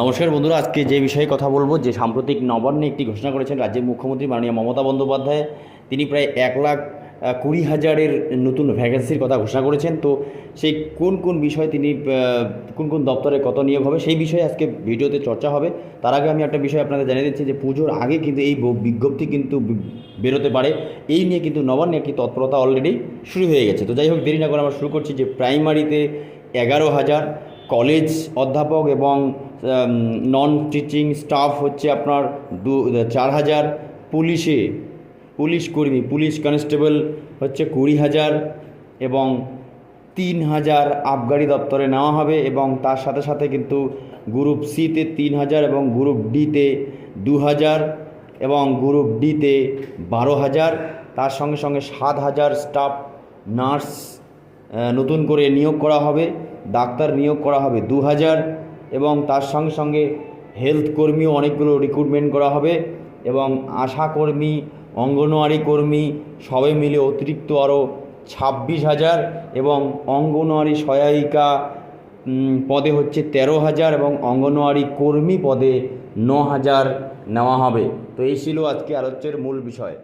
নমস্কার বন্ধুরা, আজকে যে বিষয়ে কথা বলব, যে সাম্প্রতিক নবান্নে একটি ঘোষণা করেছেন রাজ্যের মুখ্যমন্ত্রী মাননীয় মমতা বন্দ্যোপাধ্যায়। তিনি প্রায় এক লাখ কুড়ি হাজারের নতুন ভ্যাকেন্সির কথা ঘোষণা করেছেন। তো সেই কোন কোন বিষয় তিনি কোন কোন দপ্তরে কত নিয়োগ হবে, সেই বিষয়ে আজকে ভিডিওতে চর্চা হবে। তার আগে আমি একটা বিষয় আপনাদের জানিয়ে দিচ্ছি যে পুজোর আগে কিন্তু এই বিজ্ঞপ্তি কিন্তু বেরোতে পারে। এই নিয়ে কিন্তু নবান্নে একটি তৎপরতা অলরেডি শুরু হয়ে গেছে। তো যাই হোক, দেরি না করে আমরা শুরু করছি যে প্রাইমারিতে এগারো হাজার কলেজ অধ্যাপক এবং নন টিচিং স্টাফ হচ্ছে আপনার দু, চার হাজার পুলিশে, পুলিশ কর্মী, পুলিশ কনস্টেবল হচ্ছে কুড়ি হাজার এবং তিন হাজার আবগারি দপ্তরে নেওয়া হবে এবং তার সাথে সাথে কিন্তু গ্রুপ সিতে তিন হাজার এবং গ্রুপ ডিতে দু হাজার এবং গ্রুপ ডিতে বারো হাজার। তার সঙ্গে সঙ্গে সাত হাজার স্টাফ নার্স নতুন করে নিয়োগ করা হবে, ডাক্তার নিয়োগ করা হবে দু হাজার। এবং তার সঙ্গে সঙ্গে হেলথ কর্মীও অনেকগুলো রিক্রুটমেন্ট করা হবে এবং আশা কর্মী, অঙ্গনওয়াড়ি কর্মী সবে মিলে অতিরিক্ত আরও ছাব্বিশ হাজার এবং অঙ্গনওয়াড়ি সহায়িকা পদে হচ্ছে তেরো হাজার এবং অঙ্গনওয়াড়ি কর্মী পদে ন হাজার নেওয়া হবে। তো এই ছিল আজকে আলোচ্যের মূল বিষয়।